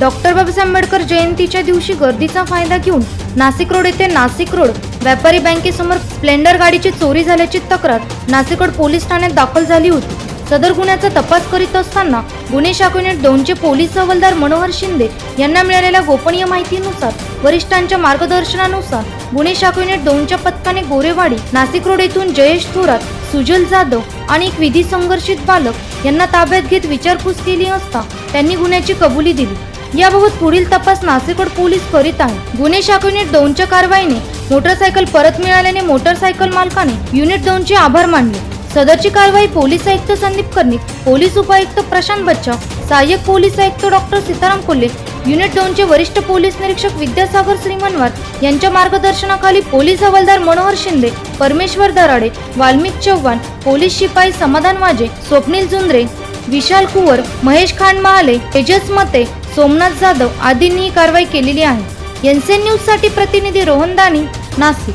Doctor Babasaheb Ambedkar जयंतीच्या दिवशी गर्दीचा फायदा घेऊन नाशिक रोड येथे नाशिक रोड व्यापारी बँकेसमोर स्प्लेंडर गाडीची चोरी झाल्याची तक्रार नाशिक रोड पोलीस ठाण्यात दाखल झाली होती. सदर गुन्ह्याचा तपास करीत असताना गुन्हे शाखेने दोनचे पोलीस हवालदार मनोहर शिंदे यांना मिळालेल्या गोपनीय माहितीनुसार वरिष्ठांच्या मार्गदर्शनानुसार गुन्हे शाखेने दोनच्या पथकाने गोरेवाडी नाशिक रोड येथून जयेश थोरात सुजल जाधव आणि एक विधी संघर्षित बालक यांना ताब्यात घेत विचारपूस केली असता त्यांनी गुन्ह्याची कबुली दिली. याबाबत पुढील तपास नाशिक पोलीस करीत आहे गुन्हे शाखा युनिट दोनच्या कारवाईने मोटरसायकल परत मिळाल्याने मोटरसायकल मालकाने युनिट दोनचे आभार मानले. सदरची कारवाई पोलीस आयुक्त संदीप कर्णिक पोलीस उपायुक्त प्रशांत बच्चा सहाय्यक पोलीस आयुक्त डॉक्टर सीताराम कोल्हे युनिट दोनचे वरिष्ठ पोलीस निरीक्षक विद्यासागर श्रीमनवार यांच्या मार्गदर्शनाखाली पोलीस हवालदार मनोहर शिंदे परमेश्वर दराडे वाल्मिक चव्हाण पोलीस शिपाई समाधान वाजे स्वप्नील जुंद्रे विशाल कुवर महेश खांडमहाले तेजस मते सोमनाथ जाधव आदींनी ही कारवाई केलेली आहे. एनसीएन न्यूज प्रतिनिधी रोहन दानी नाशिक.